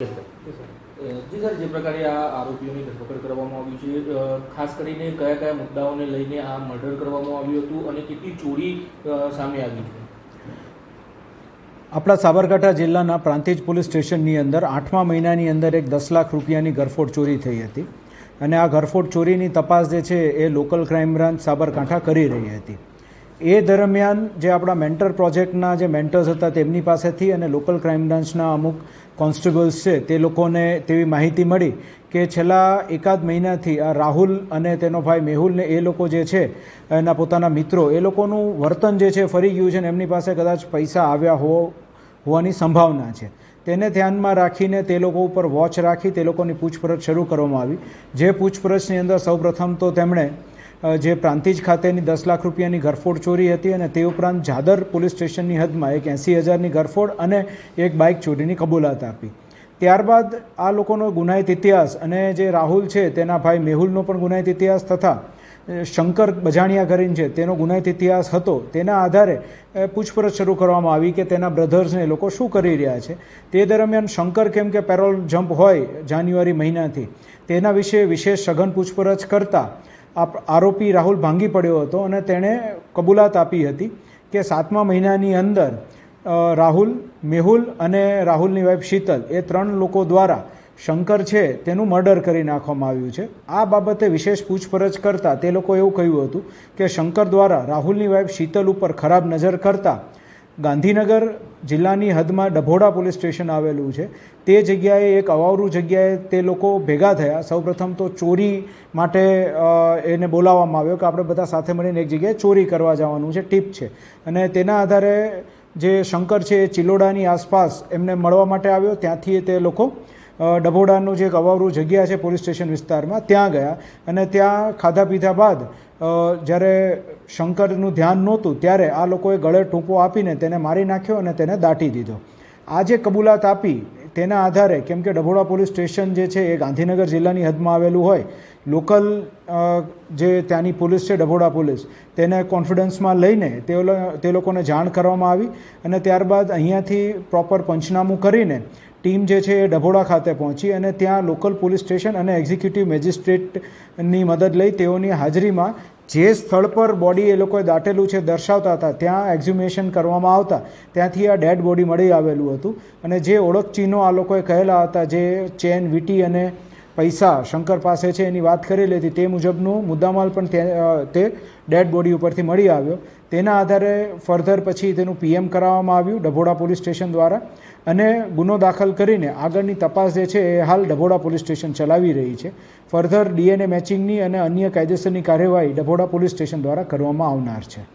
જી sir, જે પ્રકારે આ આરોપીઓની ધરપકડ કરવામાં આવી છે ખાસ કરીને કયા કયા મુદ્દાઓને લઈને આ મર્ડર કરવામાં આવ્યું હતું અને કેટલી ચોરી સામે આવી છે? આપણા સાબરકાંઠા જિલ્લાના પ્રાંતિજ પોલીસ સ્ટેશનની અંદર આઠમા મહિનાની અંદર એક દસ લાખ રૂપિયાની ઘરફોડ ચોરી થઈ હતી. અને આ ઘરફોડ ચોરીની તપાસ જે છે એ લોકલ ક્રાઇમ બ્રાન્ચ સાબરકાંઠા કરી રહી હતી. એ દરમિયાન જે આપણા મેન્ટર પ્રોજેક્ટના જે મેન્ટર્સ હતા તેમની પાસેથી અને લોકલ ક્રાઇમ બ્રાન્ચના અમુક કોન્સ્ટેબલ્સ છે, તે લોકોને તેવી માહિતી મળી કે છેલ્લા એકાદ મહિનાથી આ રાહુલ અને તેનો ભાઈ મેહુલને એ લોકો જે છે, એના પોતાના મિત્રો, એ લોકોનું વર્તન જે છે ફરી ગયું છે ને એમની પાસે કદાચ પૈસા આવ્યા હો, હોવાની સંભાવના છે. તેને ધ્યાનમાં રાખીને તે લોકો ઉપર વોચ રાખી તે લોકોની પૂછપરછ શરૂ કરવામાં આવી. જે પૂછપરછની અંદર સૌપ્રથમ તો તેમણે જે પ્રાંતિજ ખાતેની દસ લાખ રૂપિયાની ઘરફોડ ચોરી હતી અને તે ઉપરાંત જાદર પોલીસ સ્ટેશનની હદમાં એક એંસી હજારની ઘરફોડ અને એક બાઇક ચોરીની કબૂલાત આપી. ત્યારબાદ આ લોકોનો ગુનાહિત ઇતિહાસ અને જે રાહુલ છે તેના ભાઈ મેહુલનો પણ ગુનાહિત ઇતિહાસ તથા શંકર બજાણિયા કરીને છે તેનો ગુનાહિત ઇતિહાસ હતો તેના આધારે પૂછપરછ શરૂ કરવામાં આવી કે તેના બ્રધર્સને લોકો શું કરી રહ્યા છે. તે દરમિયાન શંકર કેમ કે પેરોલ જમ્પ હોય જાન્યુઆરી મહિનાથી, તેના વિશે વિશેષ સઘન પૂછપરછ કરતા આરોપી રાહુલ ભાંગી પડ્યો હતો અને તેણે કબૂલાત આપી હતી કે સાતમા મહિનાની અંદર રાહુલ, મેહુલ અને રાહુલની વાઇફ શીતલ એ ત્રણ લોકો દ્વારા શંકર છે તેનું મર્ડર કરી નાખવામાં આવ્યું છે. આ બાબતે વિશેષ પૂછપરછ કરતાં તે લોકો એવું કહ્યું હતું કે શંકર દ્વારા રાહુલની વાઇફ શીતલ ઉપર ખરાબ નજર કરતા ગાંધીનગર જિલ્લાની હદમાં ડભોડા પોલીસ સ્ટેશન આવેલું છે. તે જગ્યાએ એક અવાવરું જગ્યાએ તે લોકો ભેગા થયા. સૌપ્રથમ તો ચોરી માટે એને બોલાવવામાં આવ્યો કે આપણે બધા સાથે મળીને એક જગ્યાએ ચોરી કરવા જવાનું છે, ટીપ છે. અને તેના આધારે જે શંકર છે એ ચિલોડાની આસપાસ એમને મળવા માટે આવ્યો. ત્યાંથી તે લોકો ડભોડાનું જે એક અવાવરું જગ્યા છે પોલીસ સ્ટેશન વિસ્તારમાં, ત્યાં ગયા. અને ત્યાં ખાધા પીધા બાદ જ્યારે શંકરનું ધ્યાન નહોતું, ત્યારે આ લોકોએ ગળે ટૂંકો આપીને તેને મારી નાખ્યો અને તેને દાટી દીધો. આ જે કબૂલાત આપી, તેના આધારે, કેમ કે ડભોડા પોલીસ સ્ટેશન જે છે એ ગાંધીનગર જિલ્લાની હદમાં આવેલું હોય લોકલ જે ત્યાંની પોલીસ છે, ડભોડા પોલીસ, તેને કોન્ફિડન્સમાં લઈને તે લોકોને જાણ કરવામાં આવી અને ત્યારબાદ અહીંયાથી પ્રોપર પંચનામું કરીને ટીમ જે છે એ ડભોડા ખાતે પહોંચી અને ત્યાં લોકલ પોલીસ સ્ટેશન અને એક્ઝિક્યુટિવ મેજિસ્ટ્રેટની મદદ લઈ તેઓની હાજરીમાં જે સ્થળ પર બોડી એ લોકોએ દાટેલું છે, દર્શાવતા હતા, ત્યાં એક્ઝ્યુમેશન કરવામાં આવતા, ત્યાંથી આ ડેડ બોડી મળી આવેલું હતું અને જે ઓળખ ચિહ્નો આ લોકોએ કહેલા હતા, જે ચેન, વીટી અને પૈસા શંકર પાસે છે એની વાત કરેલી હતી, તે મુજબનું મુદ્દામાલ પણ તે તે ડેડ બોડી ઉપરથી મળી આવ્યો. તેના આધારે ફર્ધર પછી તેનું પીએમ કરાવવામાં આવ્યું ડભોડા પોલીસ સ્ટેશન દ્વારા અને ગુનો દાખલ કરીને આગળની તપાસ જે છે એ હાલ ડભોડા પોલીસ સ્ટેશન ચલાવી રહી છે. ફર્ધર ડીએનએ મેચિંગની અને અન્ય કાયદેસરની કાર્યવાહી ડભોડા પોલીસ સ્ટેશન દ્વારા કરવામાં આવનાર છે.